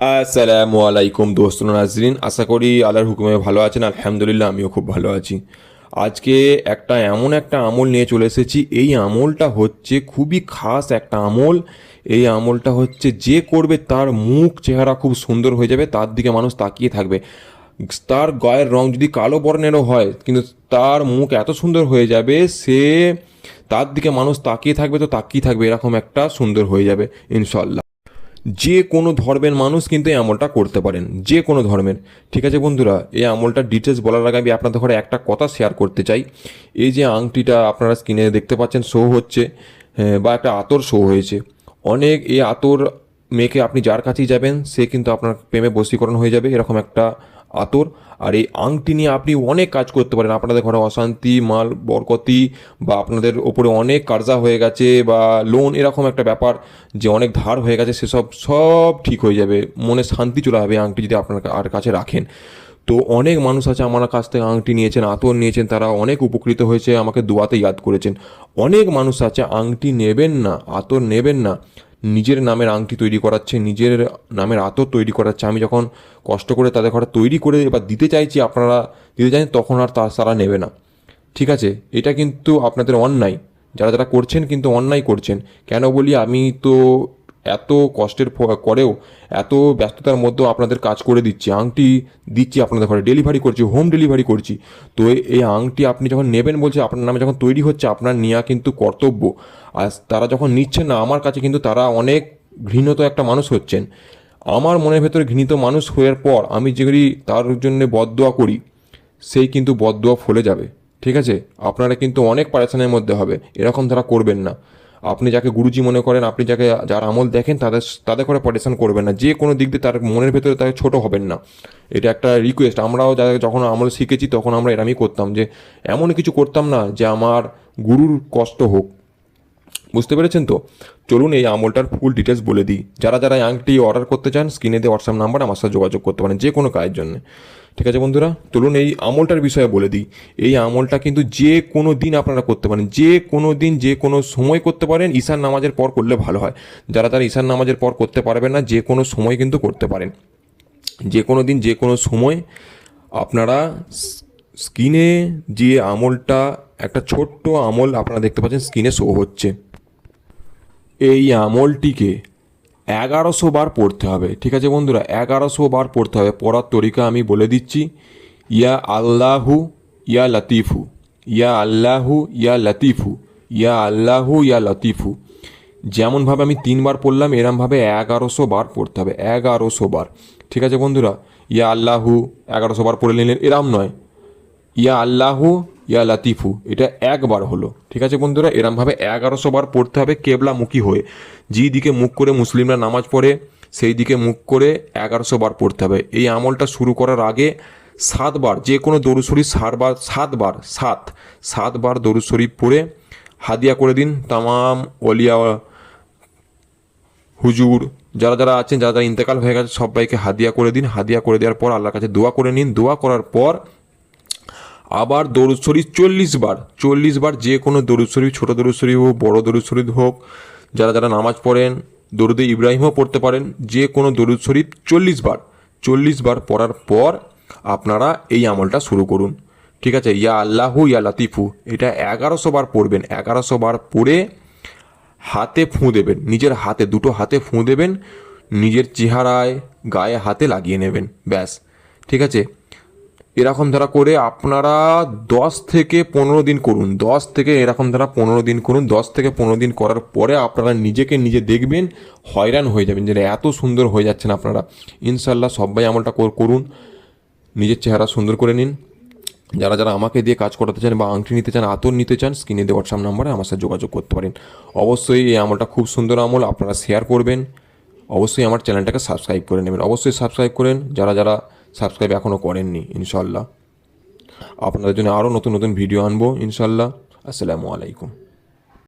আসসালামু আলাইকুম দোস্ত নাজরিন, আশা করি আল্লাহর হুকুমে ভালো আছেন, আলহামদুলিল্লাহ আমিও খুব ভালো আছি। আজকে একটা এমন একটা আমল নিয়ে চলে এসেছি, এই আমলটা হচ্ছে খুবই খাস একটা আমল। এই আমলটা হচ্ছে যে করবে তার মুখ চেহারা খুব সুন্দর হয়ে যাবে, তার দিকে মানুষ তাকিয়ে থাকবে। তার গায়ের রং যদি কালো বর্ণেরও হয়, কিন্তু তার মুখ এত সুন্দর হয়ে যাবে, সে তার দিকে মানুষ তাকিয়ে থাকবে, তো তাকিয়ে থাকবে, এরকম একটা সুন্দর হয়ে যাবে ইনশাল্লাহ যে কোনো ধর্মের মানুষ কিন্তু এই আমলটা করতে পারেন যে কোনো ধর্মের। ঠিক আছে বন্ধুরা এই আমলটা ডিটেলস বলার আগে আমি আপনাদের ঘরে একটা কথা শেয়ার করতে চাই। এই যে আংটিটা আপনারা স্ক্রিনে দেখতে পাচ্ছেন শো হচ্ছে হ্যাঁ, বা একটা আতর শো হয়েছে। অনেক এই আতর মেয়েকে আপনি যার কাছেই যাবেন সে কিন্তু আপনার প্রেমে বশীকরণ হয়ে যাবে এরকম একটা আতর। আর এই আংটি নিয়ে আপনি অনেক কাজ করতে পারেন। আপনাদের ঘরে অশান্তি, মাল বরকতি বা আপনাদের ওপরে অনেক কার্জা হয়ে গেছে বা লোন এরকম একটা ব্যাপার যে অনেক ধার হয়ে গেছে, সেসব সব ঠিক হয়ে যাবে। মনে শান্তি চলে হবে আংটি যদি আপনার আর কাছে রাখেন। তো অনেক মানুষ আছে আমার কাছ থেকে আংটি নিয়েছেন, আতর নিয়েছেন, তারা অনেক উপকৃত হয়েছে, আমাকে দোয়াতে ইয়াদ করেছেন। অনেক মানুষ আছে আংটি নেবেন না, আতর নেবেন না। নিজের নামের আংটি তৈরি করাচ্ছে, নিজের নামের আতর তৈরি করাচ্ছে। আমি যখন কষ্ট করে তাদের ঘরে তৈরি করে এবার দিতে চাইছি, আপনারা দিতে চাইছেন, তখন আর তারা নেবে না। ঠিক আছে? এটা কিন্তু আপনাদের অন্যায়। যারা যারা করছেন কিন্তু অন্যায় করছেন। কেন বলি, আমি তো এত কষ্টের করেও এত ব্যস্ততার মধ্যেও আপনাদের কাজ করে দিচ্ছি। আংটি দিচ্ছি আপনাদের ঘরে, ডেলিভারি করছি, হোম ডেলিভারি করছি। তো এই- আংটি আপনি যখন নেবেন বলছে, আপনার নামে যখন তৈরি হচ্ছে, আপনার নেওয়া কিন্তু কর্তব্য। আর তারা যখন নিচ্ছেন না, আমার কাছে কিন্তু তারা অনেক ঘৃণত একটা মানুষ হচ্ছেন। আমার মনের ভেতরে ঘৃণিত মানুষ হওয়ার পর আমি যেগুলি তার জন্য বদদোয়া করি, সেই কিন্তু বদদোয়া ফলে যাবে। ঠিক আছে? আপনারা কিন্তু অনেক পারেশানের মধ্যে হবে। এরকম তারা করবেন না। আপনি যাকে গুরুজি মনে করেন, আপনি যাকে যার আমল দেখেন, তাদের তাদের করে পটেশন করবেন না। যে কোনো দিক দিয়ে তার মনের ভেতরে তাকে ছোটো হবেন না। এটা একটা রিকোয়েস্ট আমরাও যাদের যখন আমল শিখেছি, তখন আমরা এরমই করতাম যে, এমন কিছু করতাম না যে, আমার গুরুর কষ্ট হোক। বুঝতে পেরেছেন তো? চলুন এই আমলটার ফুল ডিটেলস বলে দিই। যারা যারা আংটি অর্ডার করতে চান স্ক্রিনে দিয়ে হোয়াটসঅ্যাপ নাম্বার আমার সাথে যোগাযোগ করতে পারেন, যে কোনো কাজের জন্য। ঠিক আছে বন্ধুরা? চলুন এই আমলটার বিষয়ে বলে দিই। এই আমলটা কিন্তু যে কোনো দিন আপনারা করতে পারেন। যে কোনো দিন, যে কোনো সময় করতে পারেন। ঈশান নামাজের পর করলে ভালো হয়। যারা তারা ঈশান নামাজের পর করতে পারবেন না, যে কোনো সময় কিন্তু করতে পারেন। যে কোনো দিন, যে কোনো সময় আপনারা স্ক্রিনে যে আমলটা, একটা ছোট্ট আমল আপনারা দেখতে পাচ্ছেন স্ক্রিনে শো হচ্ছে। এই আমলটিকে এগারোশো বার পড়তে হবে। ঠিক আছে বন্ধুরা? এগারোশো বার পড়তে হবে। পড়ার তরিকা আমি বলে দিচ্ছি। ইয়া আল্লাহু, ইয়া লতিফু। ইয়া আল্লাহু, ইয়া লতিফু। ইয়া আল্লাহু, ইয়া লতিফু। যেমনভাবে আমি তিনবার পড়লাম, এরমভাবে এগারোশো বার পড়তে হবে। এগারোশো বার। ঠিক আছে বন্ধুরা? ইয়া আল্লাহু, এগারোশো বার পড়ে নিলেন। এরম নয়। ইয়া আল্লাহু ইয়া লাতিফু, এটা একবার হলো। ঠিক আছে বন্ধুরা? এরমভাবে এগারোশো বার পড়তে হবে কেবলামুখী হয়ে। যেই দিকে মুখ করে মুসলিমরা নামাজ পড়ে, সেই দিকে মুখ করে এগারোশো বার পড়তে হবে। এই আমলটা শুরু করার আগে সাতবার, যে কোনো দরুদ শরীফ সাতবার সাতবার, সাত, সাতবার দরুদ শরীফ পড়ে হাদিয়া করে দিন। তামাম অলিয়া হুজুর, যারা যারা আছেন, যারা যারা ইন্তেকাল হয়ে গেছে, সবাইকে হাদিয়া করে দিন। হাদিয়া করে দেওয়ার পর আল্লাহর কাছে দোয়া করে নিন। দোয়া করার পর আবার দরুদ শরীফ চল্লিশ বার চল্লিশ বার যে কোনো দরুদ শরীফ, ছোটো দরুদ শরীফ হোক, বড় দরুদ শরীফ হোক, যারা যারা নামাজ পড়েন, দরুদে ইব্রাহিমও পড়তে পারেন, যে কোনো দরুদ শরীফ চল্লিশ বার চল্লিশ বার পড়ার পর আপনারা এই আমলটা শুরু করুন। ঠিক আছে? ইয়া আল্লাহু, ইয়া লাতিফু। এটা এগারোশো বার পড়বেন, এগারোশো বার পড়ে হাতে ফুঁ দেবেন, নিজের হাতে, দুটো হাতে ফুঁ দেবেন, নিজের চেহারায়, গায়ে হাতে লাগিয়ে নেবেন, ব্যাস। ঠিক আছে? এরকম ধারা করে আপনারা দশ থেকে পনেরো দিন করুন। দশ থেকে এরকম ধারা পনেরো দিন করুন। দশ থেকে পনেরো দিন করার পরে আপনারা নিজেকে নিজে দেখবেন, হয়রান হয়ে যাবেন যে এত সুন্দর হয়ে যাচ্ছেন আপনারা। ইনশাল্লাহ সবাই আমলটা করুন। নিজের চেহারা সুন্দর করে নিন। যারা যারা আমাকে দিয়ে কাজ করাতে চান বা আংটি নিতে চান, আতর নিতে চান, স্ক্রিনে দিয়ে হোয়াটসঅ্যাপ নাম্বারে আমার সাথে যোগাযোগ করতে পারেন। অবশ্যই এই আমলটা খুব সুন্দর আমল, আপনারা শেয়ার করবেন। অবশ্যই আমার চ্যানেলটাকে সাবস্ক্রাইব করে নেবেন। অবশ্যই সাবস্ক্রাইব করেন। যারা যারা সাবস্ক্রাইব এখনও করেননি ইনশাল্লাহ। আপনাদের জন্য আরও নতুন নতুন ভিডিও আনব ইনশাল্লাহ। আসসালামু আলাইকুম।